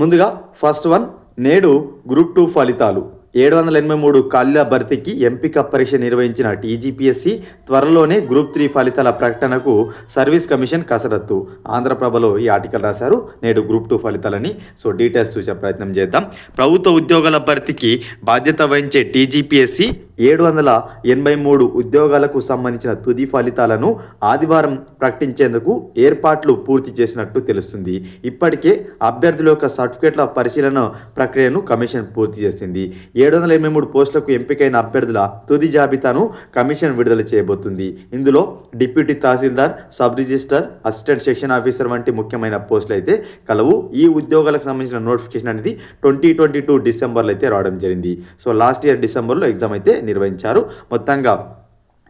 ముందుగా first one నేడు group two ఫలితాలు. ఏడు వందల ఎనభై మూడు ఖాళీల భర్తీకి ఎంపిక పరీక్ష నిర్వహించిన టీజీపీఎస్సీ త్వరలోనే గ్రూప్ త్రీ ఫలితాల ప్రకటనకు సర్వీస్ కమిషన్ కసరత్తు. ఆంధ్రప్రభలో ఈ ఆర్టికల్ రాశారు. నేడు గ్రూప్ టూ ఫలితాలని. సో డీటెయిల్స్ చూసే ప్రయత్నం చేద్దాం. ప్రభుత్వ ఉద్యోగాల భర్తీకి బాధ్యత వహించే టీజీపీఎస్సీ ఏడు వందల ఎనభై మూడు ఉద్యోగాలకు సంబంధించిన తుది ఫలితాలను ఆదివారం ప్రకటించేందుకు ఏర్పాట్లు పూర్తి చేసినట్టు తెలుస్తుంది. ఇప్పటికే అభ్యర్థుల యొక్క సర్టిఫికేట్ల పరిశీలన ప్రక్రియను కమిషన్ పూర్తి చేసింది. ఏడు వందల ఎనభై మూడు పోస్టులకు ఎంపికైన అభ్యర్థుల తుది జాబితాను కమిషన్ విడుదల చేయబోతుంది. ఇందులో deputy tahsildar sub register assistant section officer వంటి ముఖ్యమైన పోస్టులు అయితే కలవు. ఈ ఉద్యోగాలకు సంబంధించిన నోటిఫికేషన్ అనేది ట్వంటీ ట్వంటీ టూ డిసెంబర్లో అయితే రావడం జరిగింది. సో లాస్ట్ ఇయర్ డిసెంబర్లో ఎగ్జామ్ అయితే నిర్వహించారు. మొత్తంగా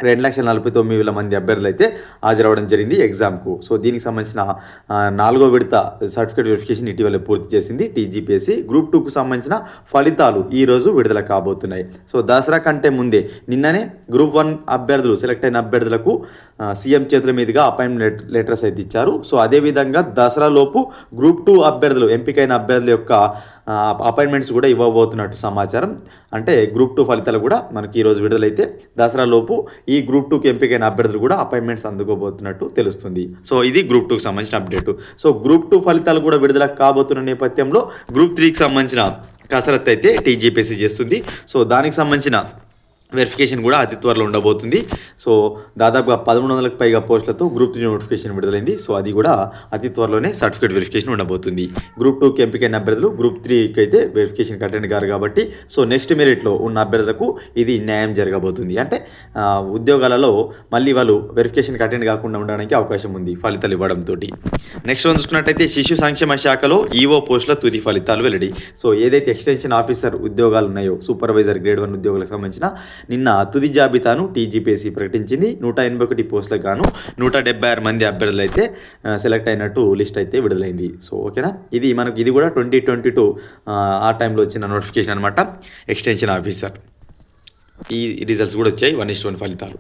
రెండు లక్షల నలభై తొమ్మిది వేల మంది అభ్యర్థులు అయితే హాజరవ్వడం జరిగింది ఎగ్జామ్కు. సో దీనికి సంబంధించిన నాలుగో విడత సర్టిఫికేట్ వెరిఫికేషన్ ఇటీవల పూర్తి చేసింది టీజీపీఎస్సీ. గ్రూప్ టూకు సంబంధించిన ఫలితాలు ఈరోజు విడుదల కాబోతున్నాయి. సో దసరా కంటే ముందే నిన్ననే గ్రూప్ వన్ అభ్యర్థులు సెలెక్ట్ అయిన అభ్యర్థులకు సీఎం చేతుల మీదుగా అపాయింట్మెంట్ లెటర్స్ అయితే ఇచ్చారు. సో అదేవిధంగా దసరా లోపు గ్రూప్ టూ అభ్యర్థులు ఎంపికైన అభ్యర్థుల యొక్క అపాయింట్మెంట్స్ కూడా ఇవ్వబోతున్నట్టు సమాచారం. అంటే గ్రూప్ టూ ఫలితాలు కూడా మనకి ఈరోజు విడుదలైతే దసరా లోపు ఈ గ్రూప్ టూకి ఎంపికైన అభ్యర్థులు కూడా అపాయింట్మెంట్స్ అందుకోబోతున్నట్టు తెలుస్తుంది. సో ఇది గ్రూప్ టూకి సంబంధించిన అప్డేట్. సో గ్రూప్ టూ ఫలితాలు కూడా విడుదల కాబోతున్న నేపథ్యంలో గ్రూప్ త్రీకి సంబంధించిన కసరత్తు అయితే టీజీపీసీ చేస్తుంది. సో దానికి సంబంధించిన వెరిఫికేషన్ కూడా అతి త్వరలో ఉండబోతుంది. సో దాదాపుగా పదమూడు వందలకు పైగా పోస్టులతో గ్రూప్ త్రీ నోటిఫికేషన్ విడుదలైంది. సో అది కూడా అతి త్వరలోనే సర్టిఫికేట్ వెరిఫికేషన్ ఉండబోతుంది. గ్రూప్ టూకి ఎంపికైన అభ్యర్థులు గ్రూప్ త్రీకి అయితే వెరిఫికేషన్ అటెండ్ కారు కాబట్టి సో నెక్స్ట్ మెరిట్లో ఉన్న అభ్యర్థులకు ఇది న్యాయం జరగబోతుంది. అంటే ఉద్యోగాలలో మళ్ళీ వాళ్ళు వెరిఫికేషన్కి అటెండ్ కాకుండా ఉండడానికి అవకాశం ఉంది ఫలితాలు ఇవ్వడంతో నెక్స్ట్ వన్ చూసుకున్నట్టయితే శిశు సంక్షేమ శాఖలో ఈఓ పోస్టుల తుది ఫలితాలు వెల్లడి. సో ఏదైతే ఎక్స్టెన్షన్ ఆఫీసర్ ఉద్యోగాలు ఉన్నాయో సూపర్వైజర్ గ్రేడ్ వన్ ఉద్యోగులకు సంబంధించిన నిన్న తుది జాబితాను టీజీపీఎస్సీ ప్రకటించింది. నూట ఎనభై ఒకటి పోస్టులకు గాను నూట డెబ్బై ఆరు మంది అభ్యర్థులు అయితే సెలెక్ట్ అయినట్టు లిస్ట్ అయితే విడుదలైంది. సో ఓకేనా? ఇది మనకు ఇది కూడా ట్వంటీ ట్వంటీ టూ ఆ టైంలో వచ్చిన నోటిఫికేషన్ అనమాట ఎక్స్టెన్షన్ ఆఫీసర్. ఈ రిజల్ట్స్ కూడా వచ్చాయి. వన్ ఇస్ వన్ ఫలితాలు.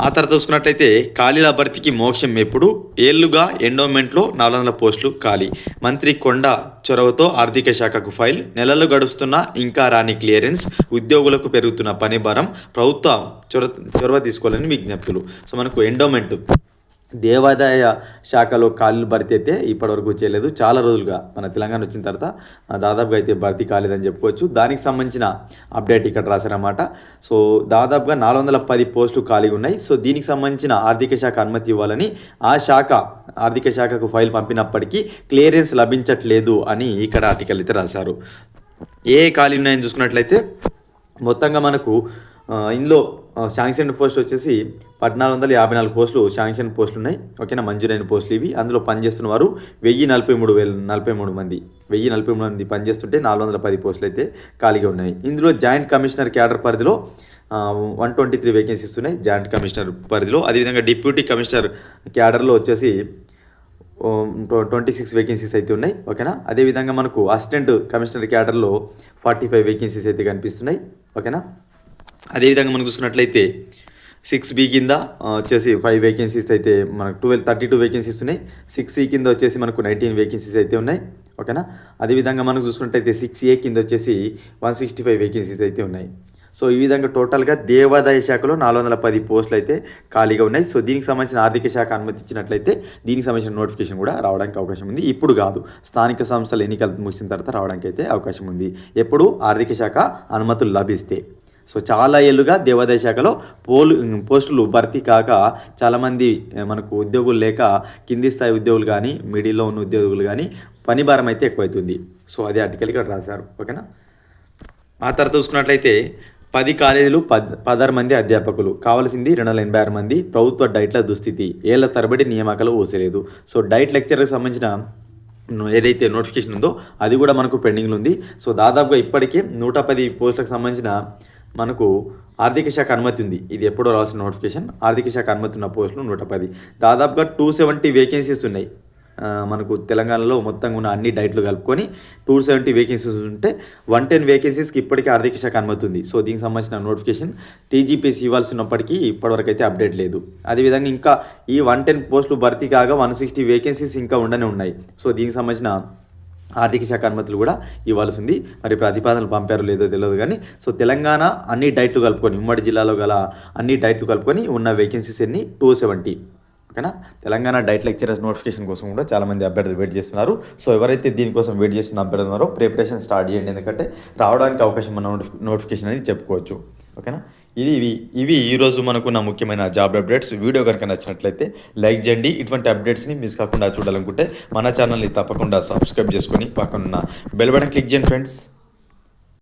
ఆ తర్వాత చూసుకున్నట్లయితే ఖాళీల భర్తీకి మోక్షం ఎప్పుడు? ఏళ్ళుగా ఎండోమెంట్లో నాలుగు వందల పోస్టులు ఖాళీ. మంత్రి కొండ చొరవతో ఆర్థిక శాఖకు ఫైల్. నెలలు గడుస్తున్నా ఇంకా రాని క్లియరెన్స్. ఉద్యోగులకు పెరుగుతున్న పని భారం ప్రభుత్వం చొర చొరవ తీసుకోవాలని విజ్ఞప్తులు. సో మనకు ఎండోమెంట్ దేవాదాయ శాఖలో ఖాళీలు భర్తీ అయితే ఇప్పటివరకు చేయలేదు. చాలా రోజులుగా మన తెలంగాణ వచ్చిన తర్వాత దాదాపుగా అయితే భర్తీ కాలేదని చెప్పుకోవచ్చు. దానికి సంబంధించిన అప్డేట్ ఇక్కడ రాశారన్నమాట. సో దాదాపుగా నాలుగు వందల పది పోస్టులు ఖాళీగా ఉన్నాయి. సో దీనికి సంబంధించిన ఆర్థిక శాఖ అనుమతి ఇవ్వాలని ఆ శాఖ ఆర్థిక శాఖకు ఫైల్ పంపినప్పటికీ క్లియరెన్స్ లభించట్లేదు అని ఇక్కడ ఆర్టికల్ అయితే రాశారు. ఏ ఖాళీ ఉన్నాయని చూసుకున్నట్లయితే మొత్తంగా మనకు ఇందులో శాంక్షన్ పోస్ట్ వచ్చేసి పద్నాలుగు వందల యాభై నాలుగు పోస్టులు శాంక్షన్ పోస్టులు ఉన్నాయి. ఓకేనా? మంజూరైన పోస్టులు ఇవి. అందులో పనిచేస్తున్న వారు వెయ్యి నలభై మూడు వేల నలభై మూడు మంది. వెయ్యి నలభై మూడు మంది పనిచేస్తుంటే నాలుగు వందల పది పోస్టులు అయితే ఖాళీగా ఉన్నాయి. ఇందులో జాయింట్ కమిషనర్ క్యాడర్ పరిధిలో వన్ ట్వంటీ త్రీ వేకెన్సీస్ ఉన్నాయి జాయింట్ కమిషనర్ పరిధిలో. అదేవిధంగా డిప్యూటీ కమిషనర్ క్యాడర్లో వచ్చేసి ట్వంటీ సిక్స్ వేకెన్సీస్ అయితే ఉన్నాయి. ఓకేనా? అదేవిధంగా మనకు అసిస్టెంట్ కమిషనర్ క్యాడర్లో ఫార్టీ ఫైవ్ వేకెన్సీస్ అయితే కనిపిస్తున్నాయి. ఓకేనా? అదేవిధంగా మనం చూసుకున్నట్లయితే సిక్స్ బి కింద వచ్చేసి ఫైవ్ వేకెన్సీస్ అయితే మనకు ట్వెల్వ్ థర్టీ టూ వేకెన్సీస్ ఉన్నాయి. సిక్స్ సి కింద వచ్చేసి మనకు నైన్టీన్ వేకెన్సీస్ అయితే ఉన్నాయి. ఓకేనా అదేవిధంగా మనం చూసుకున్నట్టయితే సిక్స్ ఏ కింద వచ్చేసి వన్ సిక్స్టీ ఫైవ్ వేకెన్సీస్ అయితే ఉన్నాయి. సో ఈ విధంగా టోటల్గా దేవాదాయ శాఖలో నాలుగు వందల పది పోస్టులు అయితే ఖాళీగా ఉన్నాయి. సో దీనికి సంబంధించిన ఆర్థిక శాఖ అనుమతి ఇచ్చినట్లయితే దీనికి సంబంధించిన నోటిఫికేషన్ కూడా రావడానికి అవకాశం ఉంది. ఇప్పుడు కాదు స్థానిక సంస్థల ఎన్నికలు ముగిసిన తర్వాత రావడానికి అయితే అవకాశం ఉంది. ఎప్పుడు ఆర్థిక శాఖ అనుమతులు లభిస్తే. సో చాలా ఏళ్ళుగా దేవాదాయ శాఖలో పోలు పోస్టులు భర్తీ కాక చాలామంది మనకు ఉద్యోగులు లేక కింది స్థాయి ఉద్యోగులు కానీ మిడిల్లో ఉన్న ఉద్యోగులు కానీ పని భారం అయితే ఎక్కువైతుంది. సో అదే ఆర్టికల్ ఇక్కడ రాశారు. ఓకేనా? ఆ తర్వాత చూసుకున్నట్లయితే పది కాలేజీలు పద్ పదహారు మంది అధ్యాపకులు. కావాల్సింది రెండు వందల ఎనభై ఆరు మంది. ప్రభుత్వ డైట్ల దుస్థితి. ఏళ్ళ తరబడి నియామకాలు ఊసలేదు. సో డైట్ లెక్చర్కి సంబంధించిన ఏదైతే నోటిఫికేషన్ ఉందో అది కూడా మనకు పెండింగ్లో ఉంది. సో దాదాపుగా ఇప్పటికే నూట పది పోస్టులకు సంబంధించిన మనకు ఆర్థిక శాఖ అనుమతి ఉంది. ఇది ఎప్పుడో రాసిన నోటిఫికేషన్. ఆర్థిక శాఖ అనుమతి ఉన్న పోస్టులు నూట పది. దాదాపుగా టూ సెవెంటీ వేకెన్సీస్ ఉన్నాయి. మనకు తెలంగాణలో మొత్తంగా ఉన్న అన్ని డైట్లు కలుపుకొని టూ సెవెంటీ వేకెన్సీస్ ఉంటే వన్ టెన్ వేకెన్సీస్కి ఇప్పటికే ఆర్థిక శాఖ అనుమతి ఉంది. సో దీనికి సంబంధించిన నోటిఫికేషన్ టీజీపీసీ ఇవ్వాల్సి ఉన్నప్పటికీ ఇప్పటివరకు అయితే అప్డేట్ లేదు. అదేవిధంగా ఇంకా ఈ వన్ టెన్ పోస్టులు భర్తీ కాగా వన్ సిక్స్టీ వేకెన్సీస్ ఇంకా ఉండనే ఉన్నాయి. సో దీనికి సంబంధించిన ఆర్థిక శాఖ అనుమతులు కూడా ఇవ్వాల్సి ఉంది మరి ప్రతిపాదనలు పంపారో లేదో తెలియదు కానీ సో తెలంగాణ అన్ని డైట్లు కలుపుకొని ఉమ్మడి జిల్లాలో గల అన్ని డైట్లు కలుపుకొని ఉన్న వేకెన్సీస్ ఎన్ని టూ సెవెంటీ. ఓకేనా? తెలంగాణ డైట్ లెక్చరర్స్ నోటిఫికేషన్ కోసం కూడా చాలామంది అభ్యర్థులు వెయిట్ చేస్తున్నారు. సో ఎవరైతే దీనికోసం వెయిట్ చేస్తున్న అభ్యర్థులు ఉన్నారో ప్రిపరేషన్ స్టార్ట్ చేయండి. ఎందుకంటే రావడానికి అవకాశం ఉన్న నోటిఫి నోటిఫికేషన్ అని చెప్పుకోవచ్చు. ఓకేనా? ఇది ఇవి. ఇవి ఈరోజు మనకున్న ముఖ్యమైన జాబ్ అప్డేట్స్. వీడియో కనుక నచ్చినట్లయితే లైక్ చేయండి. ఇటువంటి అప్డేట్స్ని మిస్ కాకుండా చూడాలనుకుంటే మన ఛానల్ని తప్పకుండా సబ్స్క్రైబ్ చేసుకొని పక్కనున్న బెల్ బటన్ క్లిక్ చేయండి ఫ్రెండ్స్.